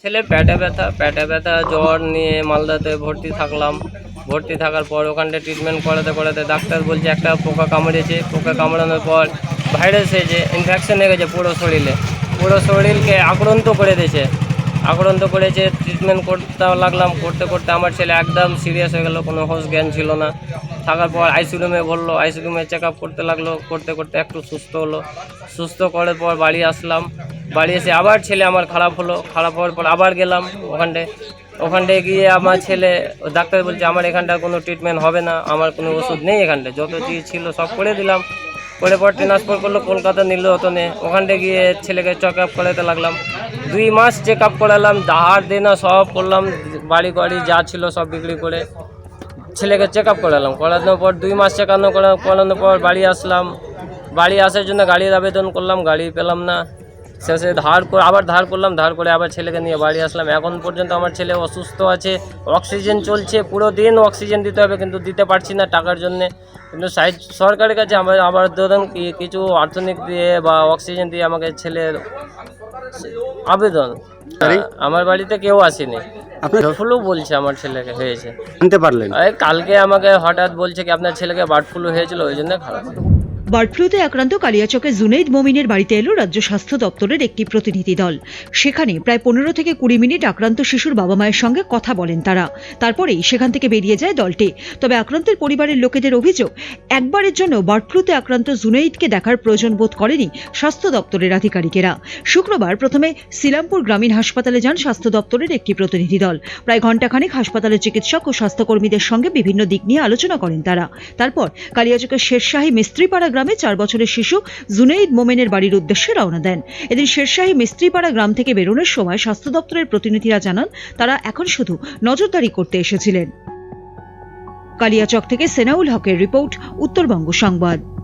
ছেলে পেটে ব্যথা পেটে ব্যথা, জ্বর নিয়ে মালদাতে ভর্তি থাকলাম। ভর্তি থাকার পর ওখানটা ট্রিটমেন্ট করাতে করাতে ডাক্তার বলছে একটা পোকা কামড়েছে। পোকা কামড়ানোর পর ভাইরাস হয়েছে ইনফেকশন হয়ে গেছে পুরো শরীরে। পুরো শরীরকে আক্রান্ত করে দিয়েছে। আক্রান্ত করেছে ট্রিটমেন্ট করতে লাগলাম। করতে করতে আমার ছেলে একদম সিরিয়াস হয়ে গেল, কোনো হোস জ্ঞান ছিল না। থাকার পর আইসি রুমে বলল আইসি রুমে চেক আপ করতে লাগল। করতে করতে একটু সুস্থ হলো। সুস্থ করার পর বাড়ি আসলাম। বাড়ি এসে আবার ছেলে আমার খারাপ হলো, খারাপ হওয়ার পর আবার গেলাম ওখানটায়। ওখানটায় গিয়ে আমার ছেলে, ডাক্তার বলছে, আমার এখানটা কোনো ট্রিটমেন্ট হবে না, আমার কোনো ওষুধ নেই এখানটায়। যত ছিল সব করে দিলাম। করে পর ট্রান্সফার করল, কলকাতা নিল হতো নে ওখানটায় গিয়ে ছেলেকে চেক আপ করাতে লাগলাম। দুই মাস চেক আপ করালাম ধার দেনা সব করলাম বাড়ি গাড়ি যা ছিল সব বিক্রি করে ছেলেকে চেক আপ করালাম। করানোর পর দুই মাস চেকানো করানোর পর বাড়ি আসলাম। বাড়ি আসার জন্য গাড়ির আবেদন করলাম, গাড়ি পেলাম না। শেষে ধার করে আবার ধার করলাম ধার করে আবার ছেলেকে নিয়ে বাড়ি আসলাম। এখন পর্যন্ত আমার ছেলে অসুস্থ আছে অক্সিজেন চলছে পুরো দিন অক্সিজেন দিতে হবে কিন্তু দিতে পারছি না টাকার জন্যে। কিন্তু সাইড সরকারের কাছে আমার আবার ধরুন কি কিছু আর্থনিক দিয়ে বা অক্সিজেন দিয়ে আমাকে ছেলের আবেদন। আমার বাড়িতে কেউ আসেনি। ফ্লু বলছে আমার ছেলেকে হয়েছে। জানতে পারলেন? কালকে আমাকে হঠাৎ বলছে কি আপনার ছেলেকে বার্ড ফ্লু হয়েছিল ওই জন্য খারাপ। বার্ড ফ্লুতে আক্রান্ত কালিয়াচকে জুনেইদ মমিনের বাড়িতে এলো রাজ্য স্বাস্থ্য দপ্তরের একটি প্রতিনিধি দল। সেখানে প্রায় পনেরো থেকে কুড়ি মিনিট আক্রান্ত শিশুর বাবা মায়ের সঙ্গে কথা বলেন তারা। তারপরেই সেখান থেকে বেরিয়ে যায় দলটি। তবে আক্রান্তের পরিবারের লোকেদের অভিযোগ, একবারের জন্য বার্ড ফ্লুতে আক্রান্ত জুনেইদকে দেখার প্রয়োজন বোধ করেনি স্বাস্থ্য দপ্তরের আধিকারিকেরা। শুক্রবার প্রথমে সিলামপুর গ্রামীণ হাসপাতালে যান স্বাস্থ্য দপ্তরের একটি প্রতিনিধি দল। প্রায় ঘণ্টাখানেক হাসপাতালের চিকিৎসক ও স্বাস্থ্যকর্মীদের সঙ্গে বিভিন্ন দিক নিয়ে আলোচনা করেন তারা। তারপর কালিয়াচকের শেরশাহী মিস্ত্রিপাড়া গ্রামে চার বছরের শিশু জুনেইদ মোমেনের বাড়ির উদ্দেশ্যে রওনা দেন। এদিন শেরশাহী মিস্ত্রিপাড়া গ্রাম থেকে বেরোনোর সময় স্বাস্থ্য দপ্তরের প্রতিনিধিরা জানান, তারা এখন শুধু নজরদারি করতে এসেছিলেন। কালিয়াচক থেকে সেনাউল হকের রিপোর্ট, উত্তরবঙ্গ সংবাদ।